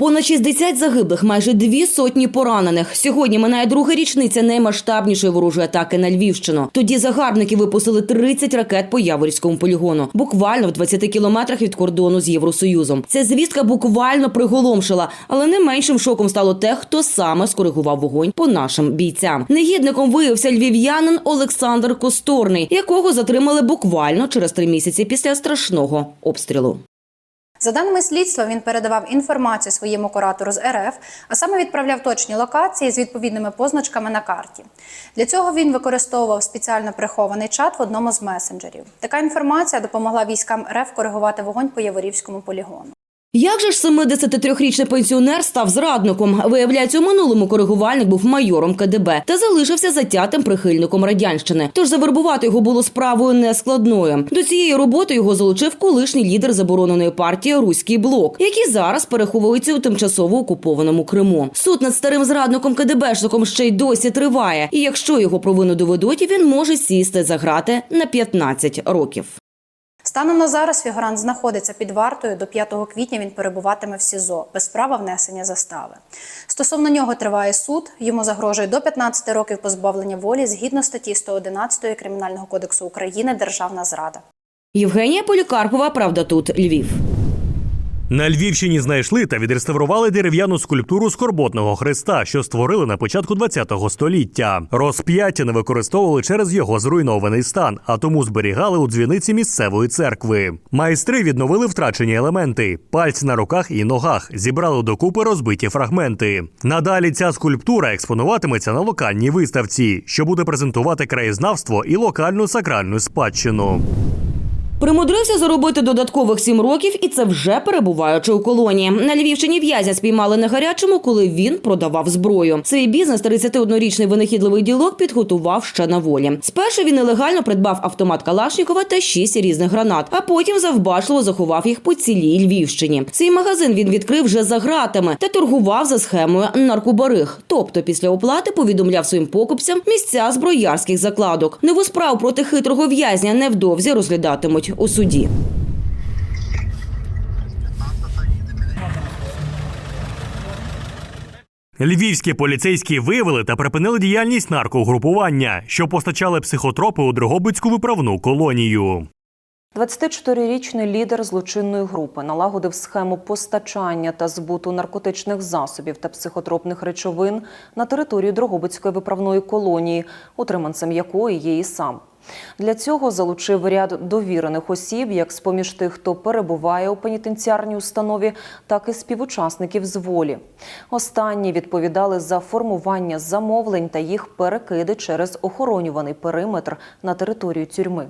Понад 60 загиблих, майже дві сотні поранених. Сьогодні минає друга річниця наймасштабнішої ворожої атаки на Львівщину. Тоді загарбники випустили 30 ракет по Яворівському полігону, буквально в 20 кілометрах від кордону з Євросоюзом. Ця звістка буквально приголомшила, але не меншим шоком стало те, хто саме скоригував вогонь по нашим бійцям. Негідником виявився львів'янин Олександр Косторний, якого затримали буквально через три місяці після страшного обстрілу. За даними слідства, він передавав інформацію своєму куратору з РФ, а саме відправляв точні локації з відповідними позначками на карті. Для цього він використовував спеціально прихований чат в одному з месенджерів. Така інформація допомогла військам РФ коригувати вогонь по Яворівському полігону. Як же ж 73-річний пенсіонер став зрадником? Виявляється, у минулому коригувальник був майором КДБ та залишився затятим прихильником радянщини. Тож завербувати його було справою нескладною. До цієї роботи його залучив колишній лідер забороненої партії Руський блок, який зараз переховується у тимчасово окупованому Криму. Суд над старим зрадником КДБшником ще й досі триває. І якщо його провину доведуть, він може сісти за грати на 15 років. Станом на зараз фігурант знаходиться під вартою. До 5 квітня він перебуватиме в СІЗО без права внесення застави. Стосовно нього триває суд. Йому загрожує до 15 років позбавлення волі згідно статті 111 Кримінального кодексу України Державна зрада. Євгенія Полікарпова, правда, тут Львів. На Львівщині знайшли та відреставрували дерев'яну скульптуру скорботного хреста, що створили на початку ХХ століття. Розп'яття не використовували через його зруйнований стан, а тому зберігали у дзвіниці місцевої церкви. Майстри відновили втрачені елементи: пальці на руках і ногах, зібрали докупи розбиті фрагменти. Надалі ця скульптура експонуватиметься на локальній виставці, що буде презентувати краєзнавство і локальну сакральну спадщину. Примудрився заробити додаткових сім років, і це вже перебуваючи у колонії. На Львівщині в'язня спіймали на гарячому, коли він продавав зброю. Свій бізнес 31-річний винахідливий ділок підготував ще на волі. Спершу він нелегально придбав автомат Калашнікова та шість різних гранат, а потім завбачливо заховав їх по цілій Львівщині. Свій магазин він відкрив вже за гратами та торгував за схемою наркобариг. Тобто, після оплати повідомляв своїм покупцям місця зброярських закладок. Нову справу проти хитрого в'язня невдовзі розглядатимуть у суді. Львівські поліцейські виявили та припинили діяльність наркогрупування, що постачали психотропи у Дрогобицьку виправну колонію. 24-річний лідер злочинної групи налагодив схему постачання та збуту наркотичних засобів та психотропних речовин на територію Дрогобицької виправної колонії, утриманцем якої є і сам. Для цього залучив ряд довірених осіб, як з поміж тих, хто перебуває у пенітенціарній установі, так і співучасників з волі. Останні відповідали за формування замовлень та їх перекиди через охоронюваний периметр на територію тюрми.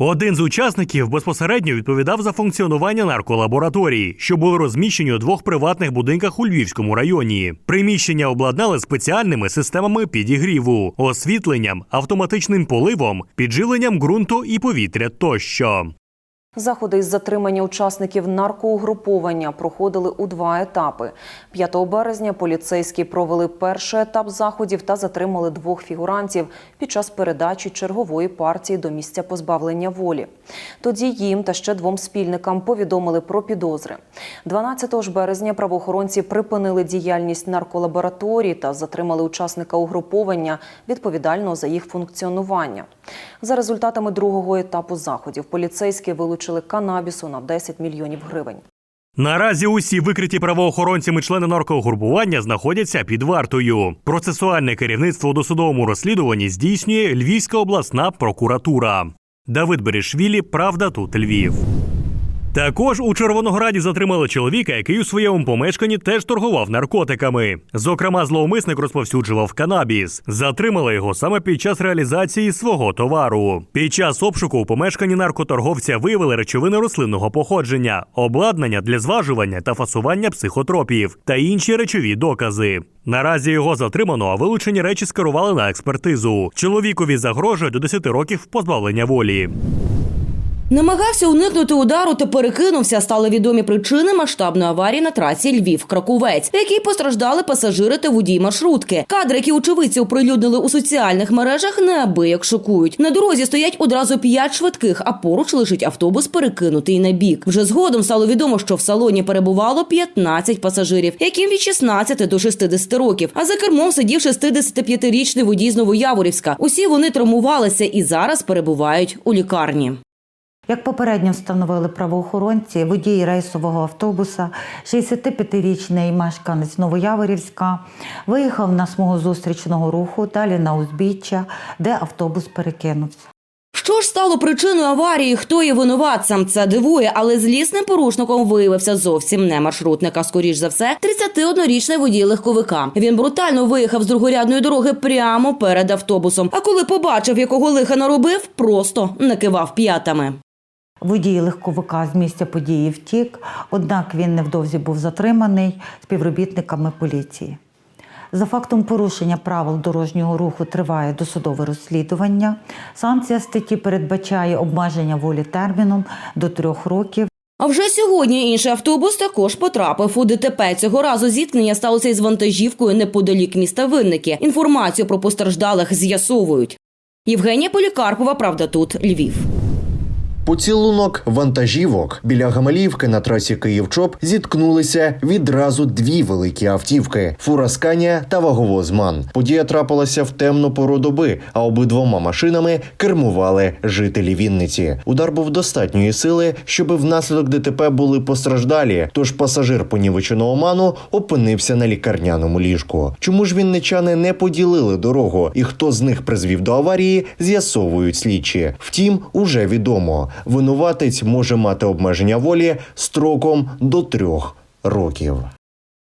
Один з учасників безпосередньо відповідав за функціонування нарколабораторії, що були розміщені у двох приватних будинках у Львівському районі. Приміщення обладнали спеціальними системами підігріву, освітленням, автоматичним поливом, підживленням ґрунту і повітря тощо. Заходи із затримання учасників наркоугруповання проходили у два етапи. 5 березня поліцейські провели перший етап заходів та затримали двох фігурантів під час передачі чергової партії до місця позбавлення волі. Тоді їм та ще двом спільникам повідомили про підозри. 12 ж березня правоохоронці припинили діяльність нарколабораторії та затримали учасника угруповання відповідального за їх функціонування. За результатами другого етапу заходів поліцейські вилучили канабісу на 10 мільйонів гривень. Наразі усі викриті правоохоронцями члени наркогрупування знаходяться під вартою. Процесуальне керівництво у досудовому розслідуванні здійснює Львівська обласна прокуратура. Давид Берешвілі, Правда, тут Львів. Також у Червонограді затримали чоловіка, який у своєму помешканні теж торгував наркотиками. Зокрема, зловмисник розповсюджував канабіс. Затримали його саме під час реалізації свого товару. Під час обшуку у помешканні наркоторговця виявили речовини рослинного походження, обладнання для зважування та фасування психотропів та інші речові докази. Наразі його затримано, а вилучені речі скерували на експертизу. Чоловікові загрожує до 10 років позбавлення волі. Намагався уникнути удару та перекинувся. Стали відомі причини масштабної аварії на трасі Львів-Краковець, в якій постраждали пасажири та водій маршрутки. Кадри, які очевидці оприлюднили у соціальних мережах, неабияк шокують. На дорозі стоять одразу п'ять швидких, а поруч лежить автобус, перекинутий на бік. Вже згодом стало відомо, що в салоні перебувало 15 пасажирів, яким від 16 до 60 років. А за кермом сидів 65-річний водій з Новояворівська. Усі вони травмувалися і зараз перебувають у лікарні. Як попередньо встановили правоохоронці, водій рейсового автобуса, 65-річний мешканець Новояворівська, виїхав на смугу зустрічного руху, далі на узбіччя, де автобус перекинувся. Що ж стало причиною аварії? Хто є винуватцем? Це дивує, але злісним порушником виявився зовсім не маршрутник, а скоріш за все, 31-річний водій легковика. Він брутально виїхав з другорядної дороги прямо перед автобусом. А коли побачив, якого лиха наробив, просто накивав п'ятами. Водій легковика з місця події втік, однак він невдовзі був затриманий співробітниками поліції. За фактом порушення правил дорожнього руху триває досудове розслідування. Санкція статті передбачає обмеження волі терміном до трьох років. А вже сьогодні інший автобус також потрапив у ДТП. Цього разу зіткнення сталося із вантажівкою неподалік міста Винники. Інформацію про постраждалих з'ясовують. Євгенія Полікарпова, правда, тут Львів. Поцілунок вантажівок біля Гамаліївки на трасі Київ-Чоп зіткнулися відразу дві великі автівки: фура Сканія та ваговоз МАН. Подія трапилася в темну пору доби, а обидвома машинами кермували жителі Вінниці. Удар був достатньої сили, щоби внаслідок ДТП були постраждалі. Тож пасажир понівеченого ману опинився на лікарняному ліжку. Чому ж вінничани не поділили дорогу, і хто з них призвів до аварії, з'ясовують слідчі. Втім, уже відомо. Винуватець може мати обмеження волі строком до трьох років.